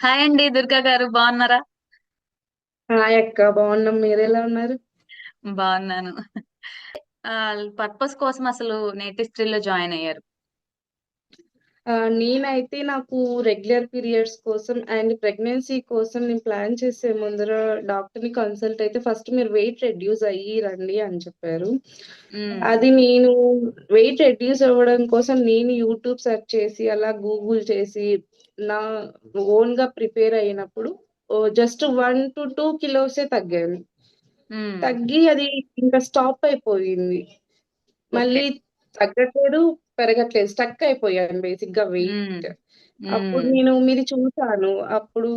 Hi అండి దుర్గా గారు బాగున్నారా? హాయ్ అక్క బాగున్నాం. మీరు ఎలా ఉన్నారు? బాగున్నాను. పర్పస్ కోసం అసలు నేటి స్త్రీలో జాయిన్ అయ్యారు. నేనైతే నాకు రెగ్యులర్ పీరియడ్స్ కోసం అండ్ ప్రెగ్నెన్సీ కోసం నేను ప్లాన్ చేసే ముందర డాక్టర్ని కన్సల్ట్ అయితే ఫస్ట్ మీరు వెయిట్ రెడ్యూస్ అయ్యి రండి అని చెప్పారు. అది నేను వెయిట్ రెడ్యూస్ అవ్వడం కోసం నేను యూట్యూబ్ సెర్చ్ చేసి అలా గూగుల్ చేసి నా ఓన్గా ప్రిపేర్ అయినప్పుడు జస్ట్ వన్ టు టూ కిలోసే తగ్గాను. తగ్గి అది ఇంకా స్టాప్ అయిపోయింది. మళ్ళీ తగ్గట్లేదు పెరగట్లేదు స్టక్ అయిపోయాను బేసిక్గా వెయిట్ అప్పుడు నేను మీది చూసాను అప్పుడు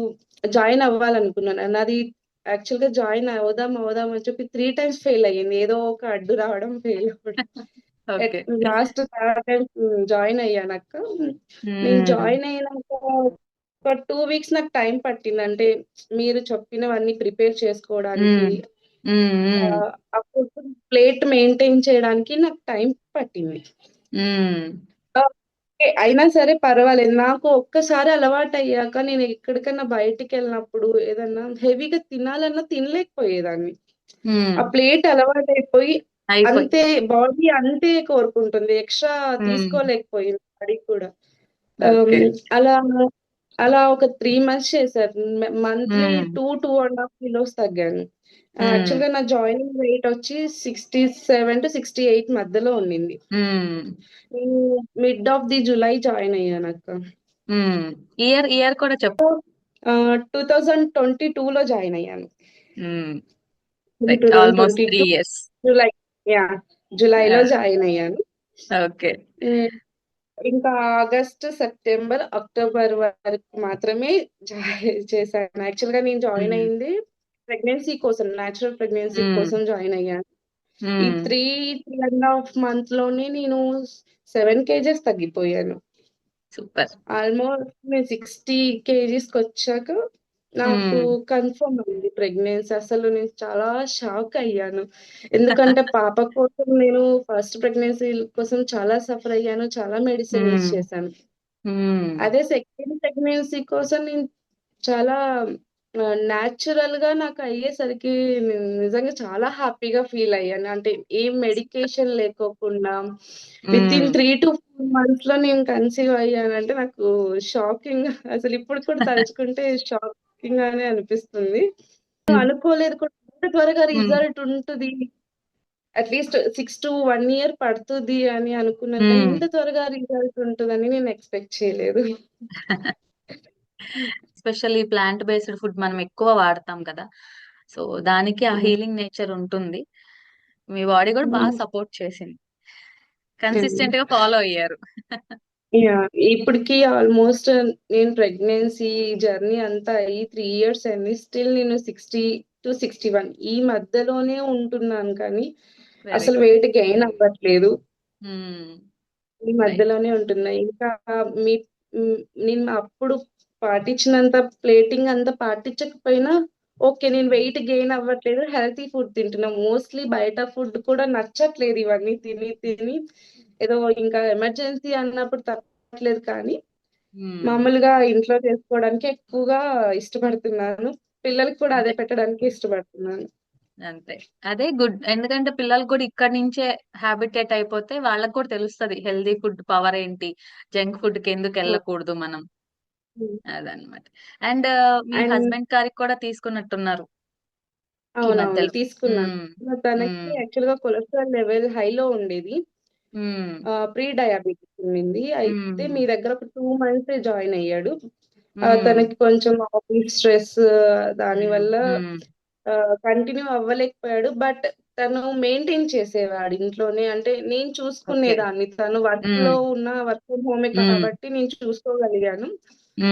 జాయిన్ అవ్వాలనుకున్నాను. నాది యాక్చువల్గా జాయిన్ అవుదాం అవుదాం అని చెప్పి త్రీ టైమ్స్ ఫెయిల్ అయ్యింది. ఏదో ఒక అడ్డు రావడం ఫెయిల్ అవ్వడం. లాస్ట్ థర్డ్ టైం జాయిన్ అయ్యాను అక్క. నేను జాయిన్ అయినాక ఒక టూ వీక్స్ నాకు టైం పట్టింది. అంటే మీరు చెప్పినవన్నీ ప్రిపేర్ చేసుకోవడానికి అప్పుడు ప్లేట్ మెయింటైన్ చేయడానికి నాకు టైం పట్టింది. అయినా సరే పర్వాలేదు. నాకు ఒక్కసారి అలవాటు అయ్యాక నేను ఎక్కడికైనా బయటికి వెళ్ళినప్పుడు ఏదన్నా హెవీగా తినాలన్నా తినలేకపోయేదాన్ని. ఆ ప్లేట్ అలవాటు అయిపోయి అంతే బాడీ అంతే కోరుకుంటుంది. ఎక్స్ట్రా తీసుకోలేకపోయింది బాడీ కూడా. అలా అలా ఒక త్రీ మంత్స్ చేశారు. Monthly two two and half kilos తగ్గాను. యాక్చువల్గా నా జాయినింగ్ వెయిట్ వచ్చి sixty seven to sixty eight మధ్యలో ఉండింది mid of the July join అయ్యాను అక్క. ఇయర్ ఇయర్ కూడా చెప్పు టూ థౌజండ్ ట్వంటీ టూ లో జాయిన్ అయ్యాను జులై యా జులైలో జాయిన్ అయ్యాను. ఓకే. ఇంకా ఆగస్ట్ సెప్టెంబర్ అక్టోబర్ వరకు మాత్రమే జాయిన్ చేశాను. యాక్చువల్గా నేను జాయిన్ అయింది ప్రెగ్నెన్సీ కోసం న్యాచురల్ ప్రెగ్నెన్సీ కోసం జాయిన్ అయ్యాను. ఈ త్రీ త్రీ అండ్ హాఫ్ మంత్లోనే నేను సెవెన్ కేజెస్ తగ్గిపోయాను. సూపర్. ఆల్మోస్ట్ నేను సిక్స్టీ కేజీస్కి వచ్చాక నాకు కన్ఫర్మ్ అయింది ప్రెగ్నెన్సీ. అసలు నేను చాలా షాక్ అయ్యాను. ఎందుకంటే పాప కోసం నేను ఫస్ట్ ప్రెగ్నెన్సీ కోసం చాలా సఫర్ అయ్యాను చాలా మెడిసిన్ ఉమ్, చేశాను. అదే సెకండ్ ప్రెగ్నెన్సీ కోసం నేను చాలా న్యాచురల్గా నాకు అయ్యేసరికి నిజంగా చాలా హ్యాపీగా ఫీల్ అయ్యాను. అంటే ఏం మెడికేషన్ లేకోకుండా with in. Three to four మంత్స్లో నేను కన్సీవ్ అయ్యానంటే నాకు షాకింగ్. అసలు ఇప్పుడు కూడా తలుచుకుంటే షాకింగ్ గానే అనిపిస్తుంది అనుకోలేదు కూడా. త్వరగా రిజల్ట్ ఉంటుంది. At least six to one year పడుతుంది అని అనుకున్నాను కానీ ఉమ్. ఇంత త్వరగా రిజల్ట్ ఉంటుందని నేను ఎక్స్పెక్ట్ చేయలేదు. ఎస్పెషల్లీ ప్లాంట్ బేస్డ్ ఫుడ్ మనం ఎక్కువ వాడతాం కదా. సో దానికి ఆ హీలింగ్ నేచర్ ఉంటుంది. మీ బాడీ కూడా బాగా సపోర్ట్ చేసింది. కన్సిస్టెంట్గా ఫాలో అయ్యారు. ఇప్పటికి ఆల్మోస్ట్ నేను ప్రెగ్నెన్సీ జర్నీ అంతా అయ్యి త్రీ ఇయర్స్ అయింది. స్టిల్ నేను సిక్స్టీ టు సిక్స్టీ వన్ ఈ మధ్యలోనే ఉంటున్నాను కానీ అసలు వెయిట్ గెయిన్ అవ్వట్లేదు. ఈ రైట్ మధ్యలోనే ఉంటున్నాయి ఇంకా మీ మ్, నేను అప్పుడు పాటించినంత ప్లేటింగ్ అంతా పాటించకపోయినా ఓకే నేను వెయిట్ గెయిన్ అవ్వట్లేదు. హెల్తీ ఫుడ్ తింటున్నా. మోస్ట్లీ బయట ఫుడ్ కూడా నచ్చట్లేదు ఇవన్నీ తిని తిని. ఏదో ఇంకా ఎమర్జెన్సీ అన్నప్పుడు తప్పట్లేదు కానీ మామూలుగా ఇంట్లో చేసుకోవడానికి ఎక్కువగా ఇష్టపడుతున్నాను. పిల్లలకి కూడా అదే పెట్టడానికి ఇష్టపడుతున్నాను. అంతే. అదే గుడ్. ఎందుకంటే పిల్లలు కూడా ఇక్కడ నుంచే హ్యాబిటేట్ అయిపోతే వాళ్ళకి కూడా తెలుస్తది హెల్దీ ఫుడ్ పవర్ ఏంటి జంక్ ఫుడ్కి ఎందుకు వెళ్ళకూడదు మనం. అదనమాట అండ్ మీ హస్బెండ్ గారికి కూడా తీసుకున్నట్టున్నారు. అవునవును తీసుకున్నాను. తనకి యాక్చువల్గా కొలెస్ట్రాల్ లెవెల్ హైలో ఉండేది. ప్రీ డయాబెటిస్ ఉండింది అయితే మీ దగ్గర ఒక టూ మంత్స్ జాయిన్ అయ్యాడు. తనకి కొంచెం ఆఫీస్ స్ట్రెస్ దాని వల్ల కంటిన్యూ అవ్వలేకపోయాడు. బట్ తను మెయింటైన్ చేసేవాడు ఇంట్లోనే. అంటే నేను ఓకే. చూసుకునేదాన్ని తను వర్క్లో ఉన్న వర్క్ ఫ్రమ్ హోమే ఉమ్, కాబట్టి నేను చూసుకోగలిగాను.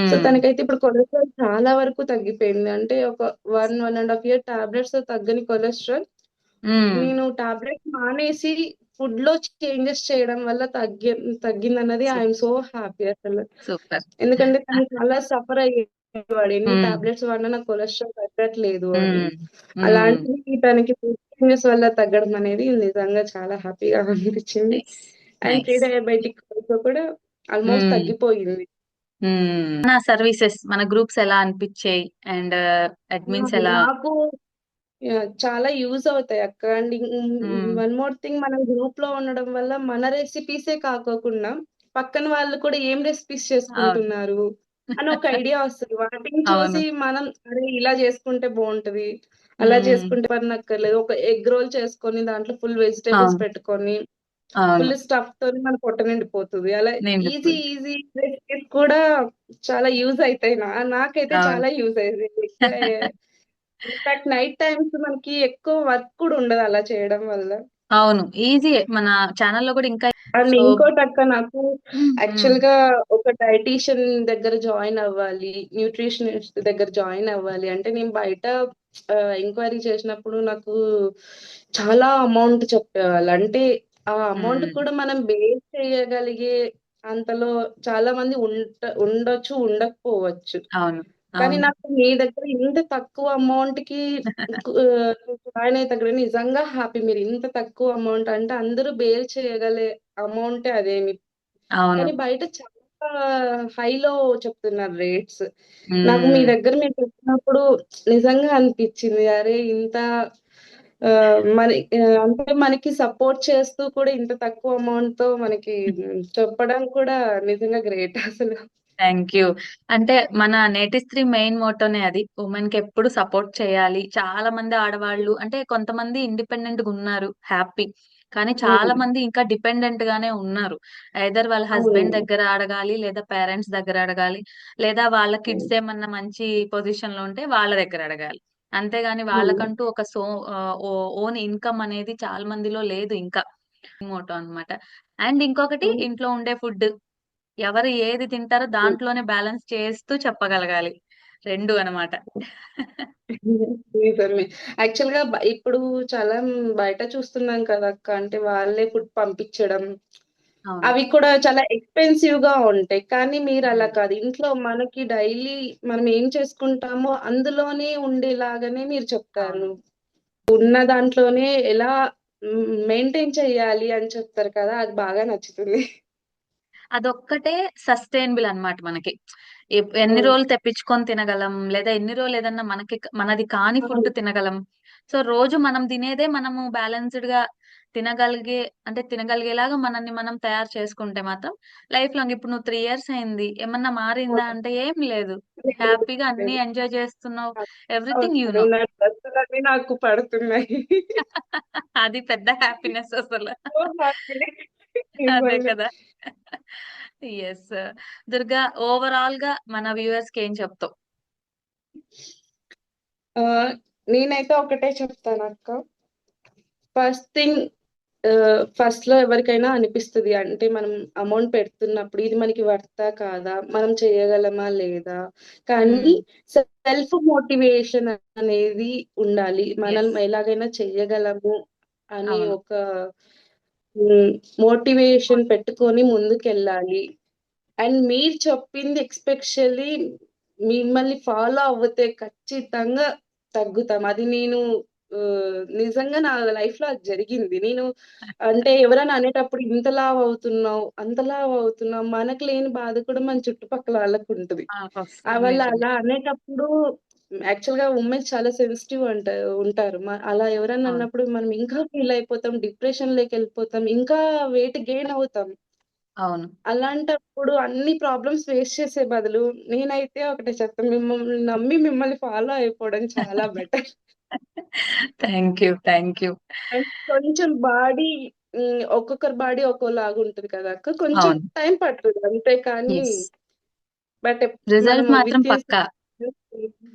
సో తనకైతే ఇప్పుడు కొలెస్ట్రాల్ చాలా వరకు తగ్గిపోయింది. అంటే ఒక one one and half year tablets తగ్గని కొలెస్ట్రాల్. నేను టాబ్లెట్స్ మానేసి ఫుడ్లో చేంజెస్ చేయడం వల్ల తగ్గి తగ్గిందన్నది ఐఎమ్ సో హ్యాపీ అసలు. ఎందుకంటే తను చాలా సఫర్ అయ్యేవాడు ఎన్ని టాబ్లెట్స్ వాడినా నాకు కొలెస్ట్రాల్ తగ్గట్లేదు అలాంటిది తనకి చేంజెస్ వల్ల తగ్గడం అనేది నిజంగా చాలా హ్యాపీగా అనిపించింది. అండ్ ప్రీ డయాబెటిక్ కూడా ఆల్మోస్ట్ తగ్గిపోయింది. మన సర్వీసెస్ మన గ్రూప్స్ ఎలా అనిపించాయి? అండ్ అడ్మిన్స్ ఎలా? నాకు చాలా యూజ్ అవుతాయి అక్క. అండ్. వన్ మోర్ థింగ్ మనం గ్రూప్లో ఉండడం వల్ల మన రెసిపీసే కాకోకుండా పక్కన వాళ్ళు కూడా ఏం రెసిపీస్ చేసుకుంటున్నారు అని ఒక ఐడియా వస్తుంది. వాటిని చూసి మనం అరే ఇలా చేసుకుంటే బాగుంటది అలా. చేసుకుంటే పర్నక్కర్లేదు ఒక ఎగ్ రోల్ చేసుకొని దాంట్లో ఫుల్ వెజిటేబుల్స్ పెట్టుకొని ఫుల్ స్టఫ్తో మన పొట్ట నిండిపోతుంది. అలా ఈజీ ఈజీ రెసిపీస్ కూడా చాలా యూజ్ అవుతాయి. నాకైతే చాలా యూజ్ అయ్యింది ఇన్ఫాక్ట్ నైట్ టైమ్స్ మనకి ఎక్కువ వర్క్ కూడా ఉండదు అలా చేయడం వల్ల. అవును ఈజీ మన ఛానల్లో కూడా ఇంకా అండ్ ఇంకోటి అక్క నాకు. యాక్చువల్గా ఒక డైటీషియన్ దగ్గర జాయిన్ అవ్వాలి న్యూట్రిషనిస్ట్ దగ్గర జాయిన్ అవ్వాలి అంటే నేను బయట ఎంక్వైరీ చేసినప్పుడు నాకు చాలా అమౌంట్ చెప్పేవాళ్ళు. అంటే ఆ అమౌంట్. కూడా మనం బేర్ చేయగలిగే అంతలో చాలా మంది ఉంట ఉండొచ్చు ఉండకపోవచ్చు. అవును. కానీ నాకు మీ దగ్గర ఇంత తక్కువ అమౌంట్కి జాయిన్ అయితే దగ్గర నిజంగా హ్యాపీ. మీరు ఇంత తక్కువ అమౌంట్ అంటే అందరూ బేర్ చేయగలే అమౌంట్ అదేమి కానీ బయట చాలా హైలో చెప్తున్నారు రేట్స్. నాకు మీ. దగ్గర మీరు చెప్పినప్పుడు నిజంగా అనిపించింది. అరే ఇంత మన అంటే మనకి సపోర్ట్ చేస్తూ కూడా ఇంత తక్కువ అమౌంట్తో మనకి చెప్పడం కూడా నిజంగా గ్రేట్ అసలు. థ్యాంక్ యూ అంటే మన నేటిస్త్రీ మెయిన్ మోటోనే అది. ఉమెన్కి ఎప్పుడు సపోర్ట్ చేయాలి. చాలా మంది ఆడవాళ్ళు అంటే కొంతమంది ఇండిపెండెంట్గా ఉన్నారు హ్యాపీ. కానీ చాలా మంది ఇంకా డిపెండెంట్ గానే ఉన్నారు. ఐదర్ వాళ్ళ హస్బెండ్ దగ్గర అడగాలి లేదా పేరెంట్స్ దగ్గర అడగాలి లేదా వాళ్ళ కిడ్స్ ఏమన్నా మంచి పొజిషన్లో ఉంటే వాళ్ళ దగ్గర అడగాలి. అంతేగాని వాళ్ళకంటూ ఒక సో ఓన్ ఇన్కమ్ అనేది చాలా మందిలో లేదు ఇంకా. మోటో అన్నమాట. అండ్ ఇంకొకటి ఇంట్లో ఉండే ఫుడ్. ఎవరు ఏది తింటారో దాంట్లోనే బ్యాలెన్స్ చేస్తూ చెప్పగలగాలి. రెండు అన్నమాట నిజమే. యాక్చువల్గా ఇప్పుడు చాలా బయట చూస్తున్నాం కదా అక్క అంటే వాళ్ళే ఫుడ్ పంపించడం. అవి కూడా చాలా ఎక్స్పెన్సివ్గా ఉంటాయి. కానీ మీరు అలా కాదు. ఇంట్లో మనకి డైలీ మనం ఏం చేసుకుంటామో అందులోనే ఉండేలాగానే మీరు చెప్తారు. ఉన్న దాంట్లోనే ఎలా మెయింటైన్ చేయాలి అని చెప్తారు కదా అది బాగా నచ్చుతుంది. అదొక్కటే సస్టైనబుల్ అన్నమాట మనకి. ఎన్ని రోజులు తెప్పించుకొని తినగలం లేదా ఎన్ని రోజులు ఏదన్నా మనకి మనది కాని ఫుడ్ తినగలం. సో రోజు మనం తినేదే మనము బ్యాలెన్స్డ్గా తినగలిగే అంటే తినగలిగేలాగా మనల్ని మనం తయారు చేసుకుంటే మాత్రం లైఫ్ లాంగ్ ఇప్పుడు నువ్వు త్రీ ఇయర్స్ అయింది ఏమన్నా మారిందా అంటే ఏం లేదు. హ్యాపీగా అన్ని ఎంజాయ్ చేస్తున్నావు ఎవ్రీథింగ్ యూ నో. నాకు పడుతున్నాయి. అది పెద్ద హ్యాపీనెస్ అసలు. అదే కదా. ఎస్ దుర్గా ఓవరాల్గా మన వ్యూవర్స్కి ఏం చెప్తావు? నేనైతే ఒకటే చెప్తాను అక్క. ఫస్ట్ థింగ్ ఫస్ట్లో ఎవరికైనా అనిపిస్తుంది అంటే మనం అమౌంట్ పెడుతున్నప్పుడు ఇది మనకి వర్తా కాదా? మనం చేయగలమా లేదా? కానీ సెల్ఫ్ మోటివేషన్ అనేది ఉండాలి. మనం ఎలాగైనా చెయ్యగలము అని ఒక మోటివేషన్ పెట్టుకొని ముందుకెళ్ళాలి. అండ్ మీరు చెప్పింది ఎక్స్పెషల్లీ మిమ్మల్ని ఫాలో అవ్వితే ఖచ్చితంగా తగ్గుతాం. అది నేను నిజంగా నా లైఫ్లో అది జరిగింది. నేను అంటే ఎవరైనా అనేటప్పుడు ఇంతలా అవుతున్నావు అంతలా అవుతున్నావు మనకు లేని బాధ కూడా మన చుట్టుపక్కల వాళ్ళకు ఉంటుంది. వాళ్ళు అలా అనేటప్పుడు యాక్చువల్గా ఉమెన్స్ చాలా సెన్సిటివ్ అంట ఉంటారు. అలా ఎవరైనా అవును. అన్నప్పుడు మనం ఇంకా ఫీల్ అయిపోతాం డిప్రెషన్లోకి వెళ్ళిపోతాం ఇంకా వెయిట్ గెయిన్ అవుతాం. అవును. అలాంటప్పుడు అన్ని ప్రాబ్లమ్స్ ఫేస్ చేసే బదులు నేనైతే ఒకటే చెప్తాను మిమ్మల్ని నమ్మి మిమ్మల్ని ఫాలో అయిపోవడం చాలా better thank you thank you కొంచెం బాడీ ఒక్కొక్కరి బాడీ ఒక్కోలాగా ఉంటుంది కదా అక్క? కొంచెం అవును. టైం పడుతుంది అంతే కానీ బట్ రిజల్ట్ మాత్రం పక్కా.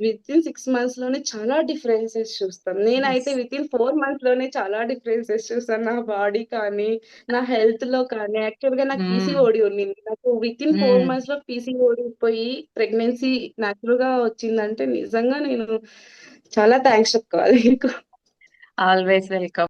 విత్ ఇన్ సిక్స్ మంత్స్లోనే చాలా డిఫరెన్సెస్ చూస్తాం. నేనైతే విత్ ఇన్ ఫోర్ మంత్స్లోనే చాలా డిఫరెన్సెస్ చూస్తాను. నా బాడీ కానీ నా హెల్త్లో కానీ. యాక్చువల్గా నాకు పీసీఓడి ఉండింది నాకు విత్ ఇన్ ఫోర్ మంత్స్లో పీసీఓడి పోయి ప్రెగ్నెన్సీ న్యాచురల్గా వచ్చిందంటే నిజంగా నేను చాలా థ్యాంక్స్ చెప్పుకోవాలి. Always welcome